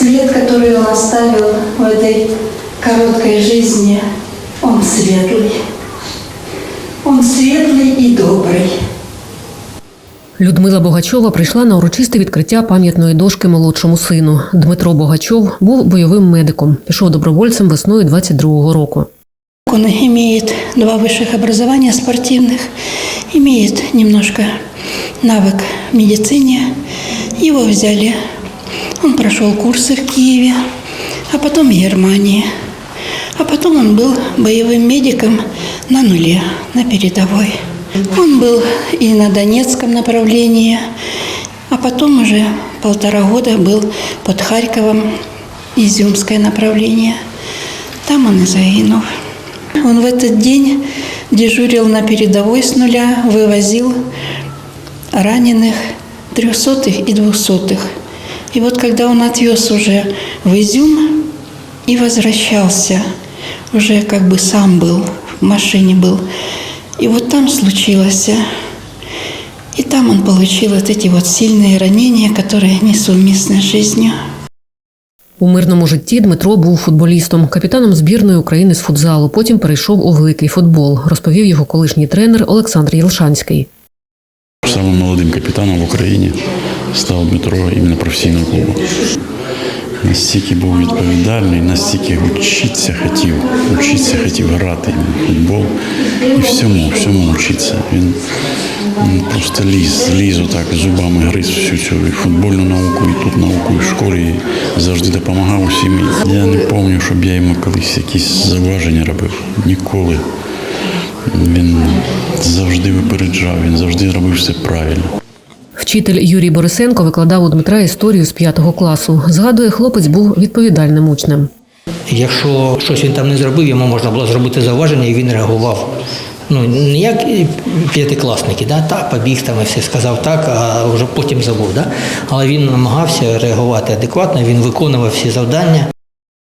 След, который он оставил в этой короткой жизни, он светлый. Он светлый и добрый. Людмила Богачова прийшла на урочисте відкриття пам'ятної дошки молодшому сину. Дмитро Богачов був бойовим медиком. Пішов добровольцем весною 22-го року. Он имеет два высших образования спортивных, имеет немножко навык в медицине. Его взяли. Он прошел курсы в Киеве, а потом в Германии. А потом он был боевым медиком на нуле, на передовой. Он был и на Донецком направлении, а потом уже полтора года был под Харьковом, Изюмское направление. Там он и загинул. Он в этот день дежурил на передовой с нуля, вывозил раненых, трехсотых и двухсотых. И вот когда он отвез уже в Изюм и возвращался, уже как бы сам был, в машине был, и вот там случилось, и там он получил вот эти вот сильные ранения, которые несовместны с жизнью. У мирному житті Дмитро був футболістом, капітаном збірної України з футзалу. Потім перейшов у великий футбол, розповів його колишній тренер Олександр Єлшанський. Самим молодим капітаном в Україні став Дмитро іменно професійного клубу. Настільки був відповідальний, настільки вчитися хотів, вчитися хотів грати в футбол і всьому, всьому вчитися. Він, він просто ліз, ліз отак зубами гриз всю цю і футбольну науку, і тут науку, і в школі і завжди допомагав усім. Я не пам'ятаю, щоб я йому колись якісь зауваження робив. Ніколи. Він завжди випереджав, він завжди робив все правильно. Вчитель Юрій Борисенко викладав у Дмитра історію з п'ятого класу. Згадує, хлопець був відповідальним учнем. Якщо щось він там не зробив, йому можна було зробити зауваження, і він реагував. Ну, не як п'ятикласники, да? так, побіг там і все сказав так, а вже потім забув. Да? Але він намагався реагувати адекватно, він виконував всі завдання.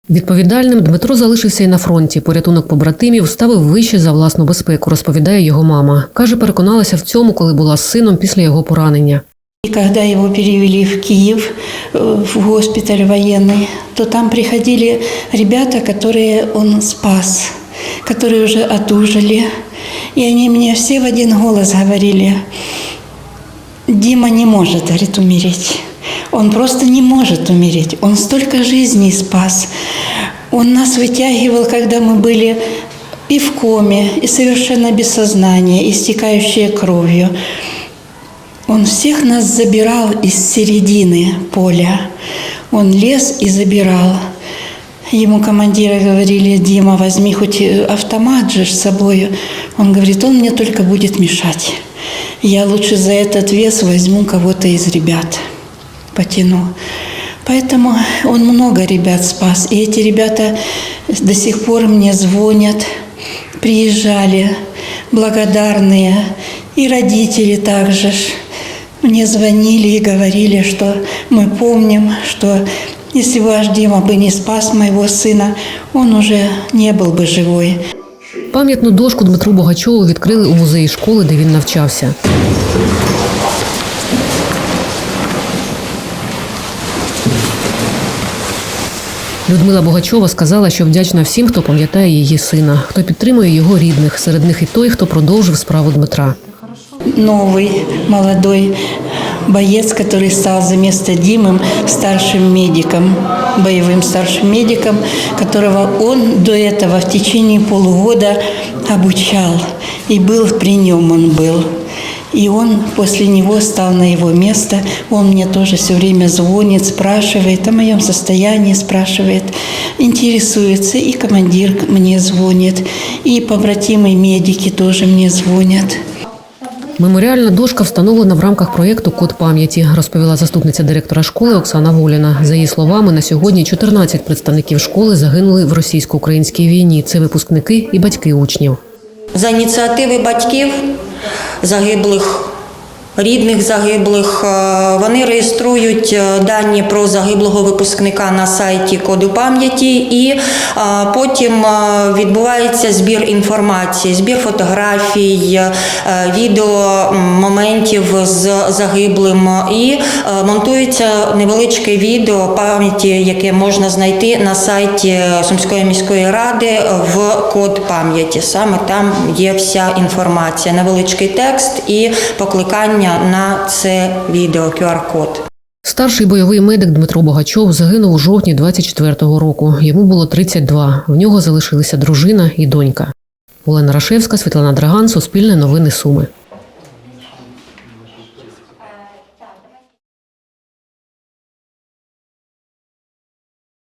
Відповідальним Дмитро залишився і на фронті. Порятунок побратимів ставив вище за власну безпеку, розповідає його мама. Каже, переконалася в цьому, коли була з сином після його поранення. И когда его перевели в Киев, э, в госпиталь военный, то там приходили ребята, которые он спас, которые уже отужили. И они мне все в один голос говорили, Дима не может, говорит, умереть. Он просто не может умереть. Он столько жизней спас. Он нас вытягивал, когда мы были и в коме, и совершенно без сознания, истекающие кровью. Он всех нас забирал из середины поля. Он лез и забирал. Ему командиры говорили, Дима, возьми хоть э, автомат же с собой. Он говорит, он мне только будет мешать. Я лучше за этот вес возьму кого-то из ребят, потяну. Поэтому он много ребят спас. И эти ребята до сих пор мне звонят, приезжали, благодарные. И родители также мне звонили и говорили, что мы помним, что если ваш Дима бы не спас моего сына, он уже не был бы живой. Пам'ятну дошку Дмитру Богачову відкрили у музеї школи, де він навчався. Людмила Богачова сказала, що вдячна всім, хто пам'ятає її сина, хто підтримує його рідних. Серед них і той, хто продовжив справу Дмитра. Новый молодой боец, который стал за место Димы старшим медиком, боевым старшим медиком, которого он до этого в течение полугода обучал. И был при нем он был. И он после него стал на его место. Он мне тоже все время звонит, спрашивает о моем состоянии, спрашивает, интересуется. И командир мне звонит, и побратимые медики тоже мне звонят. Меморіальна дошка встановлена в рамках проєкту Код пам'яті, розповіла заступниця директора школи Оксана Воліна. За її словами, на сьогодні 14 представників школи загинули в російсько-українській війні. Це випускники і батьки учнів. За ініціативи батьків загиблих рідних загиблих. Е, Вони реєструють е, дані про загиблого випускника на сайті коду пам'яті, і е, потім відбувається збір інформації, збір фотографій, відео моментів з загиблим, і монтується невеличке відео пам'яті, яке можна знайти на сайті Сумської міської ради в код пам'яті. Саме там є вся інформація, невеличкий текст і покликання на це відео QR-код. Старший бойовий медик Дмитро Богачов загинув у жовтні 24-го року. Йому було 32. В нього залишилися дружина і донька. Олена Рашевська, Світлана Драган, Суспільне новини Суми.